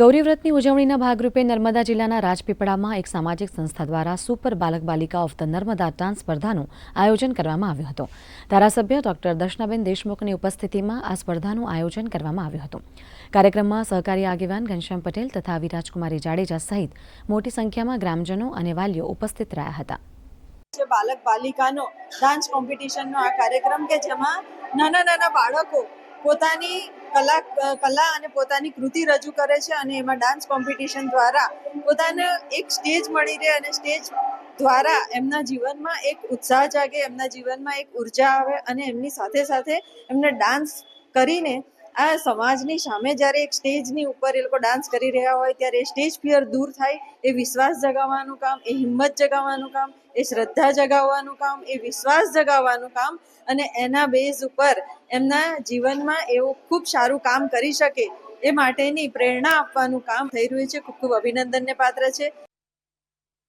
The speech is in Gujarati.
ગૌરીવ્રતની ઉજવણીના ભાગરૂપે નર્મદા જિલ્લાના રાજપીપળામાં એક સામાજિક સંસ્થા દ્વારા સુપર બાલક બાલિકા ઓફ ધ નર્મદા ડાન્સ સ્પર્ધાનું આયોજન કરવામાં આવ્યું હતું. ધારાસભ્ય ડોક્ટર દર્શનાબેન દેશમુખની ઉપસ્થિતિમાં આ સ્પર્ધાનું આયોજન કરવામાં આવ્યું હતું. કાર્યક્રમમાં સહકારી આગેવાન ઘનશ્યામ પટેલ તથા વિરાજકુમારી જાડેજા સહિત મોટી સંખ્યામાં ગ્રામજનો અને વાલીઓ ઉપસ્થિત રહ્યા હતા. બાલક બાલિકાનો ડાન્સ કોમ્પિટિશનનો આ કાર્યક્રમ કે જેમાં નાના નાના બાળકો પોતાની કલા કલા અને પોતાની કૃતિ રજૂ કરે છે અને એમાં ડાન્સ કોમ્પિટિશન દ્વારા પોતાને એક સ્ટેજ મળી રહે અને સ્ટેજ દ્વારા એમના જીવનમાં એક ઉત્સાહ જાગે, એમના જીવનમાં એક ઊર્જા આવે અને એમની સાથે સાથે એમને ડાન્સ કરીને આ સમાજની સામે જ્યારે એક સ્ટેજની ઉપર એ લોકો ડાન્સ કરી રહ્યા હોય, ત્યારે એ સ્ટેજ ફિયર દૂર થાય, એ વિશ્વાસ જગાવવાનું કામ, એ હિંમત જગાવવાનું કામ, એ શ્રદ્ધા જગાવવાનું કામ, એ વિશ્વાસ જગાવવાનું કામ અને એના બેઝ ઉપર એમના જીવનમાં એવું ખૂબ સારું કામ કરી શકે એ માટેની પ્રેરણા આપવાનું કામ થઈ રહ્યું છે. ખૂબ ખૂબ અભિનંદનને પાત્ર છે.